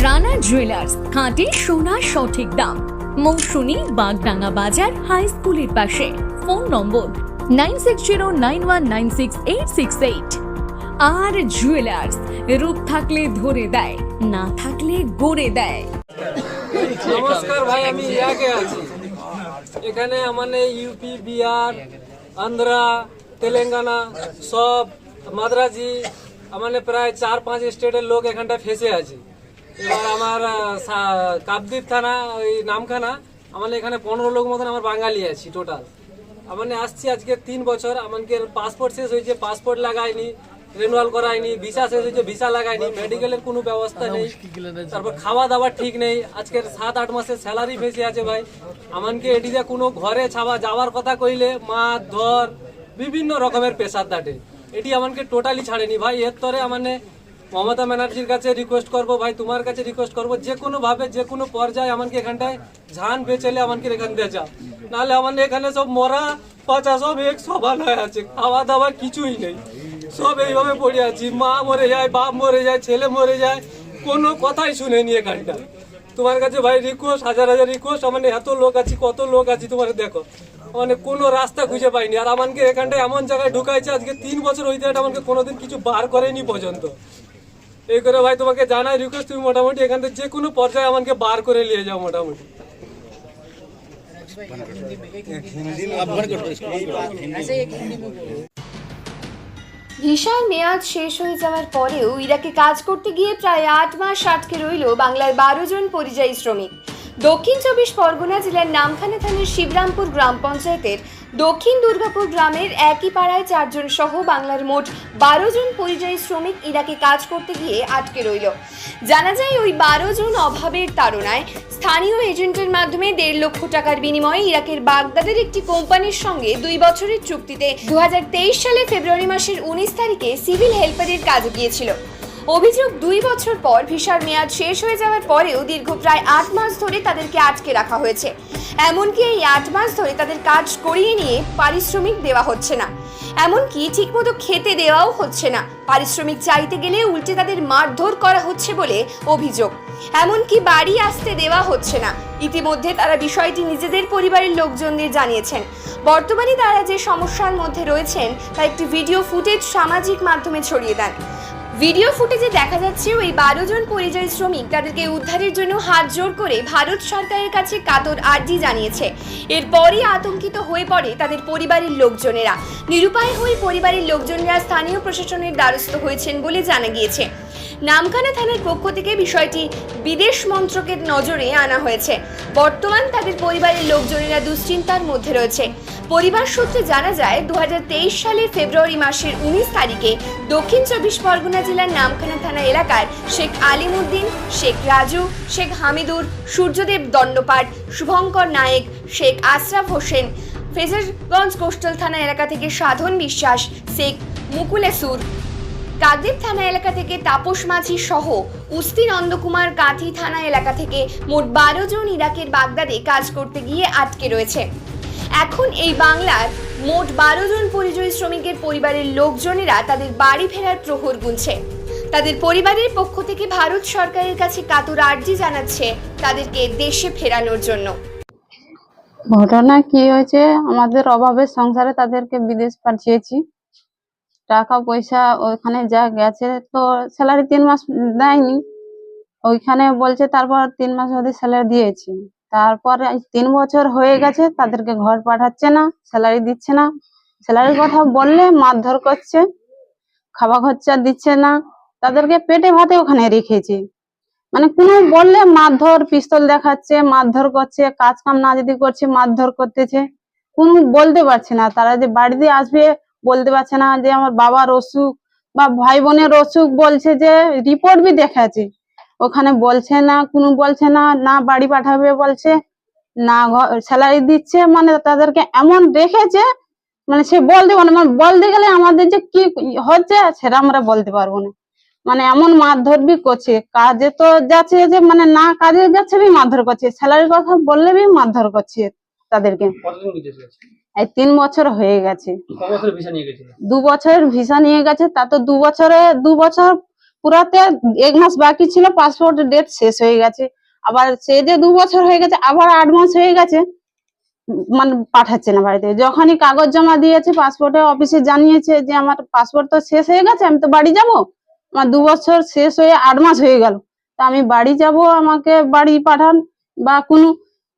Rana jewellers খাঁটি সোনা সঠিক দাম। মৌসুমী বাগডাঙ্গা বাজার হাই স্কুলের পাশে। Phone number nine six zero nine one nine six eight six eight. আর জুয়েলার্স রূপ থাকলে ধরে দেয়, না থাকলে গড়ে দেয়। নমস্কার ভাই, আমি ইয়াকে আছি। এখানে মানে ইউপি, বিহার, আন্ধ্রা, তেলেঙ্গানা, সব, মাদ্রাজি মানে প্রায় চার পাঁচ স্টেটের লোক এখানটা ফেসে আছে। এবার আমার কাকদ্বীপ থানা ওই নামখানা আমার এখানে পনেরো লোক মতন আমার বাঙালি আছি টোটাল আমার আসছি আজকে তিন বছর আমাকে পাসপোর্ট শেষ হয়েছে পাসপোর্ট লাগাইনি রেনুয়াল করায়নি ভিসা শেষ হয়েছে ভিসা লাগাইনি মেডিকেলের কোনো ব্যবস্থা নেই। তারপর খাওয়া দাওয়া ঠিক নেই আজকের সাত আট মাসের স্যালারি ফেসে আছে ভাই। আমাকে এটিতে কোনো ঘরে ছাওয়া যাওয়ার কথা কইলে মা ধর বিভিন্ন রকমের পেশার দাটে। এটি আমাকে টোটালি ছাড়েনি ভাই এর তরে আমানে মমতা ব্যানার্জির কাছে রিকোয়েস্ট করব, ভাই, তোমার কাছে রিকোয়েস্ট করব, যে কোনো ভাবে, যে কোনো পর্যায়ে আমাকে এখানটায় ঝান বেচেলে আমাকে এখান দিয়ে যা নাহলে আমার এখানে সব মরা পচা, সব এক সমান হয়ে আছে খাওয়া দাওয়া কিছুই নেই। সব এইভাবে পড়ে আছি, মা মরে যায়, বাপ মরে যায়, ছেলে মরে যায়, কোনো কথাই শুনেনি এখানটা। তোমার কাছে ভাই রিকোয়েস্ট হাজার হাজার রিকোয়েস্ট মানে এত লোক আছি, কত লোক আছি, তোমার দেখো। মানে কোনো রাস্তা খুঁজে পাইনি, আর আমাকে এখানটায় এমন জায়গায় ঢুকাইছে, আজকে তিন বছর হইতে আমাকে কোনোদিন কিছু বার করেনি পর্যন্ত। এই করে ভাই তোমাকে জানাই রিকোয়েস্ট তুমি মোটামুটি এখান থেকে যে কোনো পর্যায়ে আমাকে বার করে নিয়ে যাও মোটামুটি। ভিসার মেয়াদ শেষ হয়ে যাওয়ার পরেও ইরাকে কাজ করতে গিয়ে প্রায় আট মাস আটকে রইল বাংলার বারো জন পরিযায়ী শ্রমিক। দক্ষিণ চব্বিশ পরগনা জেলার নামখানা থানার শিবরামপুর গ্রাম পঞ্চায়েতের দক্ষিণ দুর্গাপুর গ্রামের একই পাড়ায় চারজন সহ বাংলার মোট বারো জন পরিযায়ী শ্রমিক ইরাকে কাজ করতে গিয়ে আটকে রইল। জানা যায়, ওই বারো জন অভাবের তাড়নায় স্থানীয় এজেন্টের মাধ্যমে দেড় লক্ষ টাকার বিনিময়ে ইরাকের বাগদাদের একটি কোম্পানির সঙ্গে দুই বছরের চুক্তিতে দু সালে ফেব্রুয়ারি মাসের উনিশ তারিখে সিভিল হেল্পারের কাজে গিয়েছিল। অভিযোগ দুই বছর পর ভিসার মেয়াদ শেষ হয়ে যাওয়ার পরেও দীর্ঘ প্রায় আট মাস ধরে তাদেরকে আটকে রাখা হয়েছে। এমনকি এই আট মাস ধরে তাদের কাজ করিয়ে নিয়ে পারিশ্রমিক দেওয়া হচ্ছে না। এমনকি ঠিকমতো খেতে দেওয়াও হচ্ছে না। পারিশ্রমিক চাইতে গেলে উল্টে তাদের মারধর করা হচ্ছে বলে অভিযোগ। এমনকি বাড়ি আসতে দেওয়া হচ্ছে না। ইতিমধ্যে তারা বিষয়টি নিজেদের পরিবারের লোকজনদের জানিয়েছেন। বর্তমানে তারা যে সমস্যার মধ্যে রয়েছেন তা একটি ভিডিও ফুটেজ সামাজিক মাধ্যমে ছড়িয়ে দেন। ভিডিও ফুটেজে দেখা যাচ্ছে ওই বারো জন পরিযায়ী শ্রমিক তাদেরকে উদ্ধারের জন্য হাত জোর করে ভারত সরকারের কাছে কাতর আর্জি জানিয়েছে। এরপরই আতঙ্কিত হয়ে পড়ে তাদের পরিবারের লোকজনেরা। নিরুপায় হয়ে পরিবারের লোকজনেরা স্থানীয় প্রশাসনের দ্বারস্থ হয়েছেন বলে জানা গিয়েছে। নামখানা থানার পক্ষ থেকে বিষয়টি বিদেশ মন্ত্রকের নজরে আনা হয়েছে। বর্তমান তাদের পরিবারের লোকজনেরা দুশ্চিন্তার মধ্যে রয়েছে। পরিবার সূত্রে জানা যায় দু হাজার তেইশ সালের ফেব্রুয়ারি মাসের উনিশ তারিখে দক্ষিণ চব্বিশ পরগনা জেলার নামখানা থানা এলাকার শেখ আলিমুদ্দিন, শেখ রাজু, শেখ হামিদুর, সূর্যদেব দণ্ডপাট শুভঙ্কর নায়েক, শেখ আশরাফ হোসেন, ফেজারগঞ্জ কোস্টাল থানা এলাকা থেকে সাধন বিশ্বাস, শেখ মুকুলেসুর কাকদ্বীপ থানা এলাকা থেকে তাপস মাঝি সহ উস্তি নন্দকুমার কাঁথি থানা এলাকা থেকে মোট বারো জন ইরাকের বাগদাদে কাজ করতে গিয়ে আটকে রয়েছে। এখন এই বাংলার মোট বারো জন পরিযায়ী শ্রমিকের পরিবারের লোকজনেরা তাদের বাড়ি ফেরার প্রহর গুনছে। তাদের পরিবারের পক্ষ থেকে ভারত সরকারের কাছে কাতর আর্জি জানাচ্ছে তাদেরকে দেশে ফেরানোর জন্য। ঘটনা কি হয়েছে? আমাদের অভাবের সংসারে তাদেরকে বিদেশ পাঠিয়েছি। টাকা, পয়সা ওইখানে যা গেছে তো স্যালারি তিন মাস দেয়নি। ওইখানে বলছে তারপর তিন মাস অবধি স্যালারি দিয়েছি। তারপরে তিন বছর হয়ে গেছে, তাদেরকে ঘর পাঠাচ্ছে না স্যালারি দিচ্ছে না। স্যালারির কথা বললে মারধর করছে, খাওয়া খরচা দিচ্ছে না। তাদেরকে পেটে ভাতে ওখানে রেখেছে। মানে কোনো বললে মারধর, পিস্তল দেখাচ্ছে, মারধর করছে, কাজ কাম না যদি করছে, মারধর করতেছে। কোনো বলতে পারছে না। তারা যে বাড়িতে আসবে বলতে পারছে না যে আমার বাবার অসুখ বা ভাই বোনের অসুখ বলছে যে রিপোর্ট বি দেখাচ্ছে। ওখানে বলছে না, কোনো বলছে না না বাড়ি পাঠাবে বলছে, না স্যালারি দিচ্ছে মানে তাদেরকে এমন রেখেছে মানে সে বলতে পারে মানে বলতে গেলে আমাদের যে কি হচ্ছে সেটা আমরা বলতে পারব না। মানে এমন মারধর বি করছে, কাজে তো যাচ্ছে যে মানে না কাজে যাচ্ছে বি মারধর করছে স্যালারির কথা বললে বি মারধর করছে তাদেরকে। এই তিন বছর হয়ে গেছে। দু বছরের ভিসা নিয়ে গেছে তা তো দু বছরে দু বছর পুরাতে এক মাস বাকি ছিল পাসপোর্ট ডেট শেষ হয়ে গেছে। আবার সে যে দু বছর হয়ে গেছে আবার আট মাস হয়ে গেছে মানে পাঠাচ্ছে না বাড়িতে। যখনই কাগজ জমা দিয়েছে পাসপোর্টে অফিসে জানিয়েছে যে আমার পাসপোর্ট তো শেষ হয়ে গেছে আমি তো বাড়ি যাব? আমার দু বছর শেষ হয়ে আট মাস হয়ে গেল। তা আমি বাড়ি যাব আমাকে বাড়ি পাঠান বা কোনো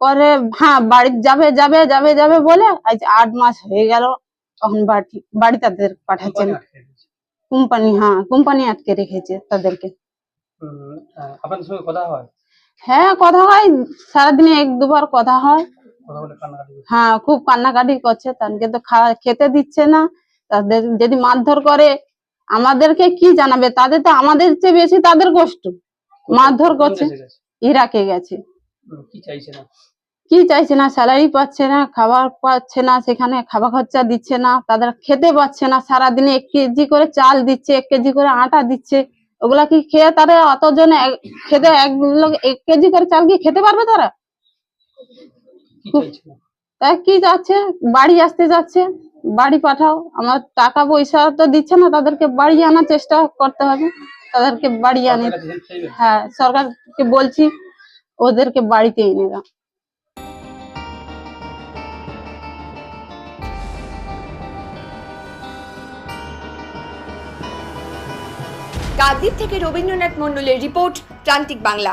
পরে হ্যাঁ বাড়ি যাবে যাবে যাবে যাবে বলে আজ আট মাস হয়ে গেল তখন বাড়ি বাড়ি তাদের পাঠাচ্ছে না কোম্পানি হ্যাঁ কোম্পানি আটকে রেখেছে তাদেরকে। আপনাদের সঙ্গে কথা হয়? হ্যাঁ কথা হয় সারাদিনে এক দুবার কথা হয়। হ্যাঁ খুব কান্নাকাটি করছে তাদেরকে তো খাওয়া খেতে দিচ্ছে না। তাদের যদি মারধর করে আমাদেরকে কি জানাবে? তাদের তো আমাদের চেয়ে বেশি তাদের কষ্ট। মারধর করছে। ইরাকে গেছে। কি চাইছে না? কি চাইছে না স্যালারি পাচ্ছে না খাবার পাচ্ছে না সেখানে খাবার খরচা দিচ্ছে না তাদের খেতে পাচ্ছে না সারাদিনে এক কেজি করে চাল দিচ্ছে এক কেজি করে আটা দিচ্ছে ওগুলা কি খেয়ে তারা অতজন খেতে এক লোক এক কেজি করে চাল কি খেতে পারবে তারা? তাই কি যাচ্ছে? বাড়ি আসতে যাচ্ছে বাড়ি পাঠাও আমার টাকা পয়সা তো দিচ্ছে না তাদেরকে বাড়ি আনার চেষ্টা করতে হবে তাদেরকে বাড়ি আনে? হ্যাঁ সরকারকে বলছি ওদেরকে বাড়িতে এনে দাও। কাকদ্বীপ থেকে রবীন্দ্রনাথ মন্ডলের রিপোর্ট প্রান্তিক বাংলা।